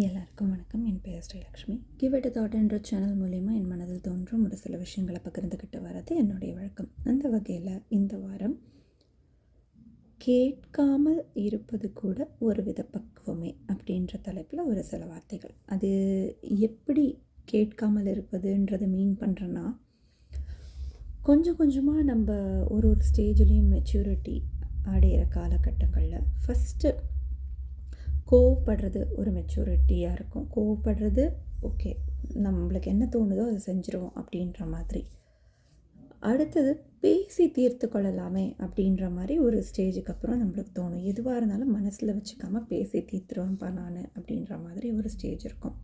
எல்லாருக்கும் வணக்கம். என் பெயர் ஸ்ரீலக்ஷ்மி. கிவ் இட் தாட் என்ற சேனல் மூலயமா என் மனதில் தோன்றும் ஒரு சில விஷயங்களை பகிர்ந்துக்கிட்டு வர்றது என்னுடைய வழக்கம். அந்த வகையில் இந்த வாரம் கேட்காமல் இருப்பது கூட ஒரு வித பக்குவமே அப்படின்ற தலைப்பில் ஒரு சில வார்த்தைகள். அது எப்படி கேட்காமல் இருப்பதுன்றதை மீன் பண்ணுறேன்னா கொஞ்சம் கொஞ்சமாக நம்ம ஒரு ஒரு ஸ்டேஜ்லேயும் மெச்சூரிட்டி அடையிற காலகட்டங்களில் ஃபஸ்ட்டு கோவப்படுறது ஒரு மெச்சூரிட்டியாக இருக்கும். கோவப்படுறது ஓகே நம்மளுக்கு என்ன தோணுதோ அதை செஞ்சுருவோம் அப்படின்ற மாதிரி. அடுத்தது பேசி தீர்த்து கொள்ளலாமே அப்படின்ற மாதிரி ஒரு ஸ்டேஜுக்கு அப்புறம் நம்மளுக்கு தோணும். எதுவாக இருந்தாலும் மனசில் வச்சுக்காமல் பேசி தீர்த்துருவேன்ப்பா நான் அப்படின்ற மாதிரி ஒரு ஸ்டேஜ் இருக்கும்.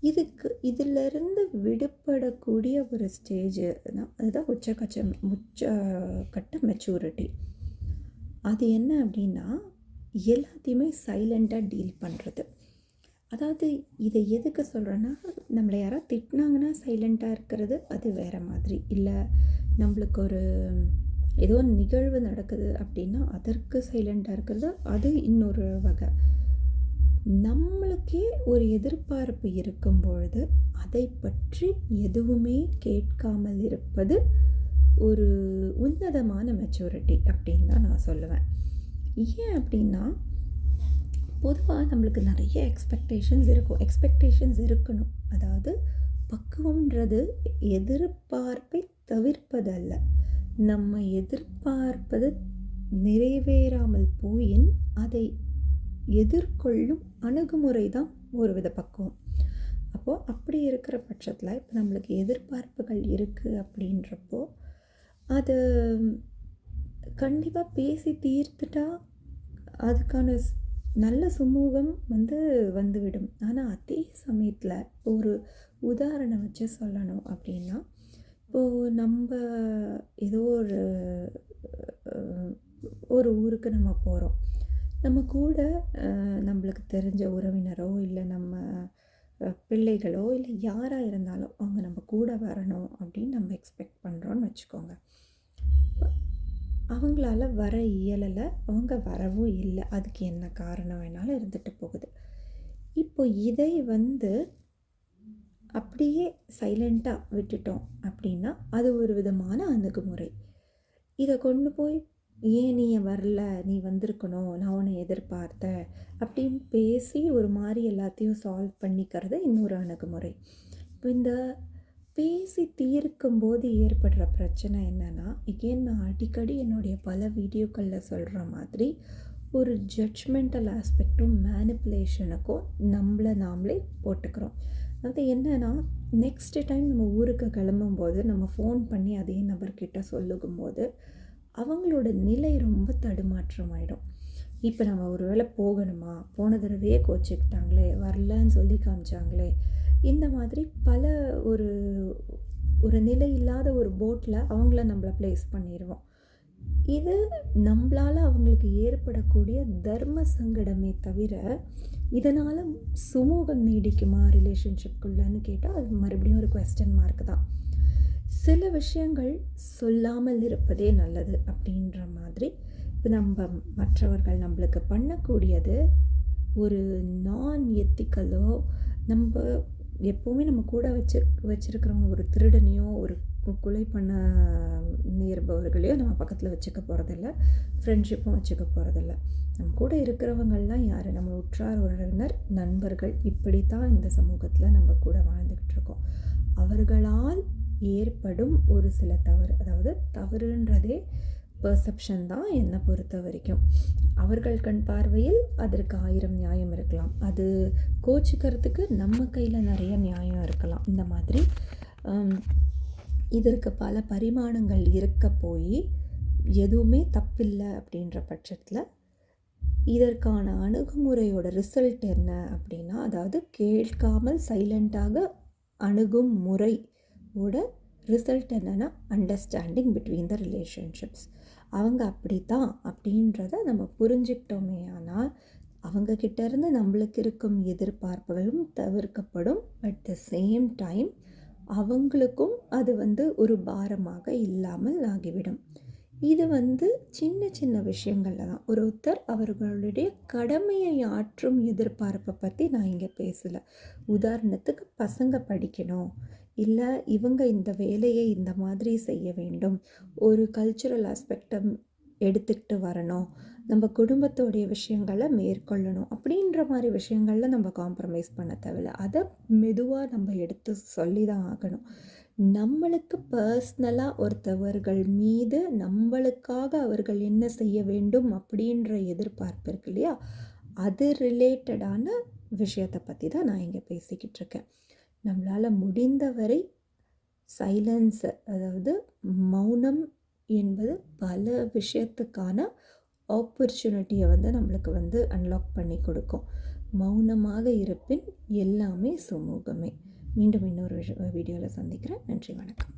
இதுக்கு இதிலிருந்து விடுபடக்கூடிய ஒரு ஸ்டேஜ் தான் அதுதான் உச்சக்கச்ச உச்ச கட்ட மெச்சூரிட்டி அது என்ன அப்படின்னா எல்லாத்தையுமே சைலண்ட்டாக டீல் பண்ணுறது அதாவது இதை எதுக்கு சொல்கிறேன்னா நம்மளை யாராவது திட்டினாங்கன்னா சைலண்ட்டாக இருக்கிறது அது வேறு மாதிரி. இல்லை நம்மளுக்கு ஒரு ஏதோ நிகழ்வு நடக்குது அப்படின்னா அதற்கு சைலண்ட்டாக இருக்கிறது அது இன்னொரு வகை. நம்மளுக்கே ஒரு எதிர்பார்ப்பு இருக்கும் பொழுது அதை பற்றி எதுவுமே கேட்காமல் இருப்பது ஒரு உன்னதமான மெச்சூரிட்டி அப்படின்னு தான் நான் சொல்லுவேன். ஏன் அப்படின்னா பொதுவாக நம்மளுக்கு நிறைய எக்ஸ்பெக்டேஷன்ஸ் இருக்கும். எக்ஸ்பெக்டேஷன்ஸ் இருக்கணும். அதாவது பக்குவம்ன்றது எதிர்பார்ப்பை தவிர்ப்பதல்ல. நம்ம எதிர்பார்ப்பது நிறைவேறாமல் போயின் அதை எதிர்கொள்ளும் அணுகுமுறை தான் ஒரு வித பக்குவம். அப்போது அப்படி இருக்கிற பட்சத்தில் இப்போ நம்மளுக்கு எதிர்பார்ப்புகள் இருக்குது அப்படின்றப்போ அது கண்டிப்பாக பேசி தீர்த்துட்டா அதுக்கான நல்ல சுமூகம் வந்து வந்துவிடும். ஆனால் அதே சமயத்தில் ஒரு உதாரணம் வச்சு சொல்லணும் அப்படின்னா இப்போது நம்ம ஏதோ ஒரு ஒரு ஊருக்கு நம்ம போகிறோம் நம்ம கூட நம்மளுக்கு தெரிஞ்ச உறவினரோ இல்லை நம்ம பிள்ளைகளோ இல்லை யாராக இருந்தாலும் அவங்க நம்ம கூட வரணும் அப்படின்னு நம்ம எக்ஸ்பெக்ட் பண்ணுறோன்னு வச்சுக்கோங்க. அவங்களால வர இயலலை அவங்க வரவும் இல்லை. அதுக்கு என்ன காரணம் வேணாலும் இருந்துட்டு போகுது. இப்போ இதை வந்து அப்படியே சைலண்ட்டாக விட்டுட்டோம் அப்படின்னா அது ஒரு விதமான அணுகுமுறை. இதை கொண்டு போய் ஏன் நீ வரல? நீ வந்திருக்கணும். நான் உன்னை எதிர்பார்த்தேன். அப்படின்னு பேசி ஒரு மாதிரி எல்லாத்தையும் சால்வ் பண்ணிக்கிறது இன்னொரு அணுகுமுறை. இப்போ இந்த பேசி தீர்க்கும் போது ஏற்படுற பிரச்சனை என்னென்னா எகெயின் நான் அடிக்கடி என்னுடைய பல வீடியோக்களில் சொல்கிற மாதிரி ஒரு ஜட்ஜ்மெண்டல் ஆஸ்பெக்டும் மேனிப்புலேஷனுக்கும் நம்மளை நாமளே போட்டுக்கிறோம். அது என்னென்னா நெக்ஸ்ட் டைம் நம்ம ஊருக்கு கிளம்பும்போது நம்ம ஃபோன் பண்ணி அதே நபர்கிட்ட சொல்லும்போது அவங்களோட நிலை ரொம்ப தடுமாற்றம் ஆகிடும் இப்போ நம்ம ஒரு வேளை போகணுமா? போன தடவையே கோச்சிக்கிட்டாங்களே வரலன்னு சொல்லி காமிச்சாங்களே இந்த மாதிரி பல ஒரு ஒரு நிலை இல்லாத ஒரு போட்டில் அவங்கள நம்மளை ப்ளேஸ் பண்ணிடுவோம் இது நம்மளால் அவங்களுக்கு ஏற்படக்கூடிய தர்ம சங்கடமே தவிர இதனால் சுமூகம் நீடிக்குமா ரிலேஷன்ஷிப்குள்ளன்னு கேட்டால் அது மறுபடியும் ஒரு கொஸ்டின் மார்க் தான். சில விஷயங்கள் சொல்லாமல் இருப்பதே நல்லது அப்படின்ற மாதிரி இப்போ நம்ம மற்றவர்கள் நம்மளுக்கு பண்ணக்கூடியது ஒரு நான் எத்திக்கலோ நம்ம எப்போவுமே நம்ம கூட வச்சு வச்சுருக்கிறவங்க ஒரு திருடனையோ ஒரு கொலை பண்ண நேர்பவர்களையோ நம்ம பக்கத்தில் வச்சுக்க போகிறதில்ல ஃப்ரெண்ட்ஷிப்பும் வச்சுக்க போகிறதில்ல நம்ம கூட இருக்கிறவங்கள்லாம் யார்? நம்ம உற்றார் உறவினர் நண்பர்கள். இப்படி தான் இந்த சமூகத்தில் நம்ம கூட வாழ்ந்துக்கிட்டு இருக்கோம். அவர்களால் ஏற்படும் ஒரு சில தவறு அதாவது தவறுன்றதே பர்செப்ஷன் தான் என்னை பொறுத்த வரைக்கும். அவர்கள் கண் பார்வையில் அதற்கு ஆயிரம் நியாயம் இருக்கலாம். அது கோச்சிக்கிறதுக்கு நம்ம கையில் நிறைய நியாயம் இருக்கலாம். இந்த மாதிரி இதற்கு பல பரிமாணங்கள் இருக்க போய் எதுவுமே தப்பில்லை அப்படின்ற பட்சத்தில் இதற்கான அணுகுமுறையோட ரிசல்ட் என்ன அப்படின்னா அதாவது கேட்காமல் சைலண்ட்டாக அணுகும் முறையோட ரிசல்ட் என்னென்னா அண்டர்ஸ்டாண்டிங் பிட்வீன் த ரிலேஷன்ஷிப்ஸ் அவங்க அப்படி தான் அப்படின்றத நம்ம புரிஞ்சுக்கிட்டோமே. ஆனால் அவங்கக்கிட்ட இருந்து நம்மளுக்கு இருக்கும் எதிர்பார்ப்புகளும் தவிர்க்கப்படும். அட் த சேம் டைம் அவங்களுக்கும் அது வந்து ஒரு பாரமாக இல்லாமல் ஆகிவிடும். இது வந்து சின்ன சின்ன விஷயங்களில் தான். ஒருத்தர் அவர்களுடைய கடமையை ஆற்றும் எதிர்பார்ப்பை பற்றி நான் இங்கே பேசலை. உதாரணத்துக்கு பசங்க படிக்கணும். இல்லை இவங்க இந்த வேலையை இந்த மாதிரி செய்ய வேண்டும். ஒரு கல்ச்சுரல் ஆஸ்பெக்டம் எடுத்துக்கிட்டு வரணும். நம்ம குடும்பத்தோடைய விஷயங்களை மேற்கொள்ளணும். அப்படின்ற மாதிரி விஷயங்களில் நம்ம காம்ப்ரமைஸ் பண்ண தேவையில்ல. அதை மெதுவாக நம்ம எடுத்து சொல்லி தான் ஆகணும். நம்மளுக்கு பர்ஸ்னலாக ஒருத்தவர்கள் மீது நம்மளுக்காக அவர்கள் என்ன செய்ய வேண்டும் அப்படின்ற எதிர்பார்ப்பு இருக்கு இல்லையா? அது ரிலேட்டடான விஷயத்தை பற்றி தான் நான் இங்கே பேசிக்கிட்டு இருக்கேன். நம்மளால் முடிந்தவரை சைலன்ஸை அதாவது மௌனம் என்பது பல விஷயத்துக்கான ஆப்பர்ச்சுனிட்டியை வந்து நம்மளுக்கு வந்து அன்லாக் பண்ணி கொடுக்கும். மௌனமாக இருப்பின் எல்லாமே சுமூகமே. மீண்டும் இன்னொரு வீடியோவில் சந்திக்கிறேன். நன்றி வணக்கம்.